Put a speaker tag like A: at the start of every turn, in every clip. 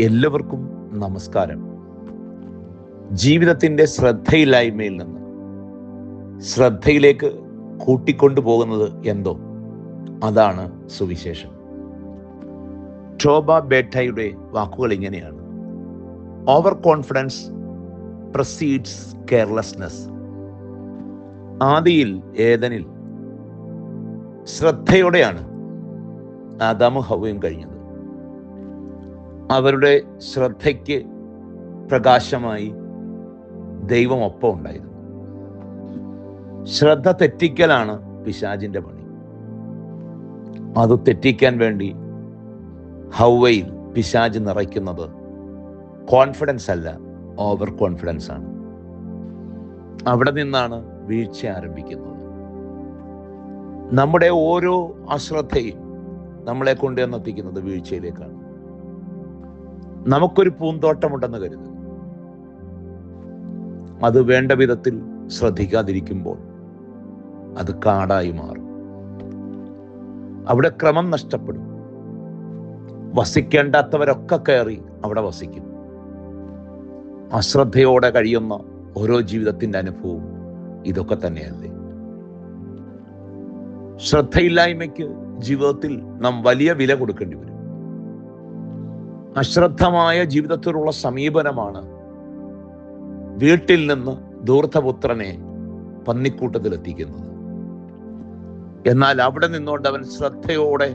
A: എല്ലാവർക്കും നമസ്കാരം. ജീവിതത്തിന്റെ ശ്രദ്ധയില്ലായ്മയിൽ നിന്ന് ശ്രദ്ധയിലേക്ക് കൂട്ടിക്കൊണ്ടുപോകുന്നത് എന്തോ? അതാണ് സുവിശേഷം. ശോഭ ബേട്ടയുടെ വാക്കുകൾ ഇങ്ങനെയാണ്. ഓവർ കോൺഫിഡൻസ് പ്രസീഡ്സ് കെയർലെസ്നെസ് ആദിയിൽ ഏതനിൽ ശ്രദ്ധയോടെയാണ് ആദാമും ഹവയും കഴിഞ്ഞത്. അവരുടെ ശ്രദ്ധയ്ക്ക് പ്രകാശമായി ദൈവം ഒപ്പം ഉണ്ടായിരുന്നു ശ്രദ്ധ തെറ്റിക്കലാണ് പിശാജിന്റെ പണി. അത് തെറ്റിക്കാൻ വേണ്ടി ഹൗവയിൽ പിശാജ് നിറയ്ക്കുന്നത് കോൺഫിഡൻസ് അല്ല ഓവർ കോൺഫിഡൻസ് ആണ്. അവിടെ നിന്നാണ് വീഴ്ച ആരംഭിക്കുന്നത്. നമ്മുടെ ഓരോ അശ്രദ്ധയും നമ്മളെ കൊണ്ടുവന്നെത്തിക്കുന്നത് വീഴ്ചയിലേക്കാണ്. നമുക്കൊരു പൂന്തോട്ടമുണ്ടെന്ന് കരുത് അത് വേണ്ട വിധത്തിൽ ശ്രദ്ധിക്കാതിരിക്കുമ്പോൾ അത് കാടായി മാറും. അവിടെ ക്രമം നഷ്ടപ്പെടും. വസിക്കേണ്ടാത്തവരൊക്കെ കയറി അവിടെ വസിക്കും. അശ്രദ്ധയോടെ കഴിയുന്ന ഓരോ ജീവിതത്തിന്റെ അനുഭവവും ഇതൊക്കെ തന്നെയല്ലേ? ശ്രദ്ധയില്ലായ്മയ്ക്ക് ജീവിതത്തിൽ നാം വലിയ വില കൊടുക്കേണ്ടി വരും. അശ്രദ്ധമായ ജീവിതത്തിലുള്ള സമീപനമാണ് വീട്ടിൽ നിന്ന് ദൂർത്തപുത്രനെ പന്നിക്കൂട്ടത്തിലെത്തിക്കുന്നത്. എന്നാൽ അവിടെ നിന്നുകൊണ്ട് അവൻ ശ്രദ്ധയോടെ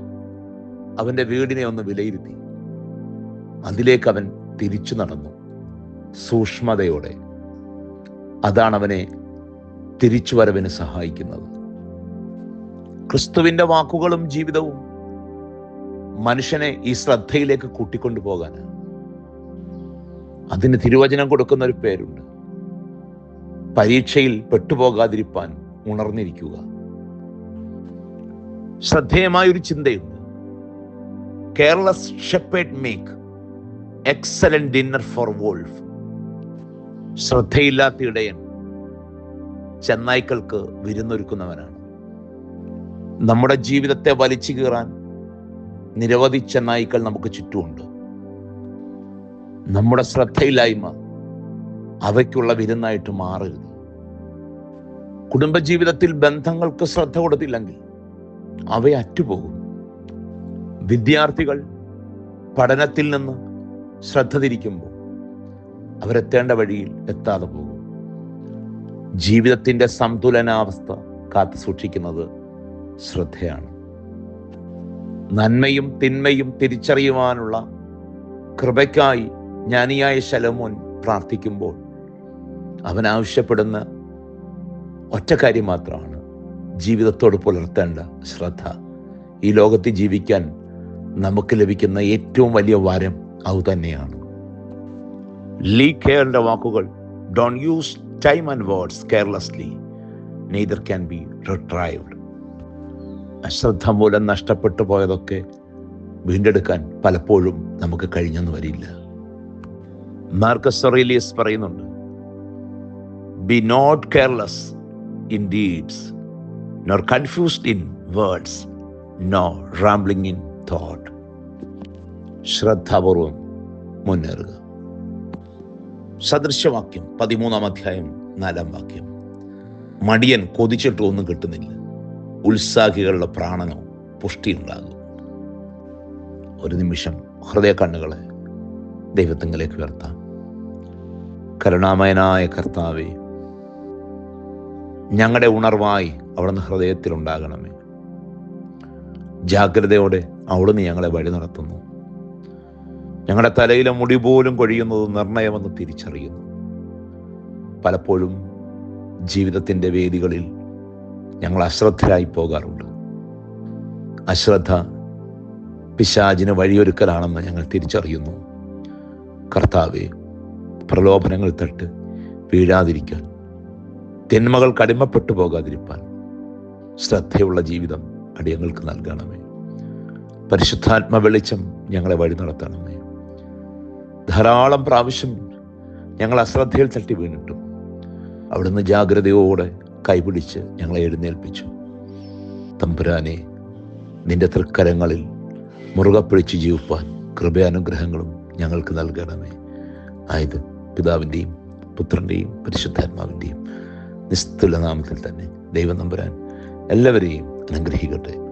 A: അവന്റെ വീടിനെ ഒന്ന് വിലയിരുത്തി. അതിലേക്ക് അവൻ തിരിച്ചു നടന്നു സൂക്ഷ്മതയോടെ. അതാണ് അവനെ തിരിച്ചു വരവിന് സഹായിക്കുന്നത്. ക്രിസ്തുവിന്റെ വാക്കുകളും ജീവിതവും മനുഷ്യനെ ഈ ശ്രദ്ധയിലേക്ക് കൂട്ടിക്കൊണ്ടു പോകാൻ അതിന് തിരുവചനം കൊടുക്കുന്ന ഒരു പേരുണ്ട്. പരീക്ഷയിൽ പെട്ടുപോകാതിരിപ്പാൻ ഉണർന്നിരിക്കുക. ശ്രദ്ധേയമായ ഒരു ചിന്തയുണ്ട്. Careless shepherd make excellent dinner for wolf ശ്രദ്ധയില്ലാത്ത ഇടയൻ ചെന്നായ്ക്കൾക്ക് വിരുന്നൊരുക്കുന്നവനാണ്. നമ്മുടെ ജീവിതത്തെ വലിച്ചു കീറാൻ നിരവധി ചെന്നായ്ക്കൾ നമുക്ക് ചുറ്റുമുണ്ട്. നമ്മുടെ ശ്രദ്ധയില്ലായ്മ അവയ്ക്കുള്ള വിരുന്നായിട്ട് മാറരുത്. കുടുംബജീവിതത്തിൽ ബന്ധങ്ങൾക്ക് ശ്രദ്ധ കൊടുത്തില്ലെങ്കിൽ അവ അറ്റുപോകും. വിദ്യാർത്ഥികൾ പഠനത്തിൽ നിന്ന് ശ്രദ്ധ തിരിക്കുമ്പോൾ അവരെത്തേണ്ട വഴിയിൽ എത്താതെ പോകും. ജീവിതത്തിന്റെ സന്തുലനാവസ്ഥ കാത്തു സൂക്ഷിക്കുന്നത് ശ്രദ്ധയാണ്. നന്മയും തിന്മയും തിരിച്ചറിയുവാനുള്ള കൃപയ്ക്കായി ജ്ഞാനിയായ ശലമോൻ പ്രാർത്ഥിക്കുമ്പോൾ അവൻ ആവശ്യപ്പെടുന്ന ഒറ്റ കാര്യം മാത്രമാണ്. ജീവിതത്തോട് പുലർത്തേണ്ട ശ്രദ്ധ. ഈ ലോകത്ത് ജീവിക്കാൻ നമുക്ക് ലഭിക്കുന്ന ഏറ്റവും വലിയ വരം അത് തന്നെയാണ്. ലീ കെയറിന്റെ വാക്കുകൾ. Don't use time and words carelessly neither can be retrieved അശ്രദ്ധ മൂലം നഷ്ടപ്പെട്ടു പോയതൊക്കെ വീണ്ടെടുക്കാൻ പലപ്പോഴും നമുക്ക് കഴിഞ്ഞെന്ന് വരില്ല. മാർക്കസ് റീലിയസ് പറയുന്നുണ്ട് be not careless in deeds nor confused in words no rambling in thought ശ്രദ്ധാപൂർവം മുന്നേറുക. സദൃശവാക്യം പതിമൂന്നാം അധ്യായം നാലാം വാക്യം. മടിയൻ കൊതിച്ചിട്ടൊന്നും കിട്ടുന്നില്ല. ഉത്സാഹികളുടെ പ്രാണനോ പുഷ്ടിയുണ്ടാകും. ഒരു നിമിഷം ഹൃദയ കണ്ണുകളെ ദൈവത്തിങ്കിലേക്ക് ഉയർത്താം. കരുണാമയനായ കർത്താവെ ഞങ്ങളുടെ ഉണർവായി അവിടുന്ന് ഹൃദയത്തിൽ ഉണ്ടാകണമേ. ജാഗ്രതയോടെ അവിടുന്ന് ഞങ്ങളെ വഴി നടത്തുന്നു. ഞങ്ങളുടെ തലയിലെ മുടി പോലും കൊഴിയുന്നത് നിർണയമെന്ന് തിരിച്ചറിയുന്നു. പലപ്പോഴും ജീവിതത്തിന്റെ വേദികളിൽ ഞങ്ങൾ അശ്രദ്ധരായി പോകാറുണ്ട്. അശ്രദ്ധ പിശാചിന് വഴിയൊരുക്കലാണെന്ന് ഞങ്ങൾ തിരിച്ചറിയുന്നു. കർത്താവെ പ്രലോഭനങ്ങൾ തട്ട് വീഴാതിരിക്കാൻ. തിന്മകൾ കടിമപ്പെട്ടു പോകാതിരിപ്പാൻ ശ്രദ്ധയുള്ള ജീവിതം അടിയങ്ങൾക്ക് നൽകണമേ. പരിശുദ്ധാത്മ വെളിച്ചം ഞങ്ങളെ വഴി നടത്തണമേ. ധാരാളം പ്രാവശ്യം ഞങ്ങൾ അശ്രദ്ധയിൽ തട്ടി വീണിട്ടും അവിടുന്ന് ജാഗ്രതയോടെ കൈപിടിച്ച് ഞങ്ങളെ എഴുന്നേൽപ്പിച്ചു. തമ്പുരാനെ നിന്റെ തൃക്കരങ്ങളിൽ മുറുകെ പിടിച്ച് ജീവിപ്പാൻ കൃപയാനുഗ്രഹങ്ങളും ഞങ്ങൾക്ക് നൽകണമേ. ആയത് പിതാവിന്റെയും പുത്രന്റെയും പരിശുദ്ധാത്മാവിന്റെയും നിസ്തുല നാമത്തിൽ തന്നെ. ദൈവം നമ്പുരാൻ എല്ലാവരെയും അനുഗ്രഹിക്കട്ടെ.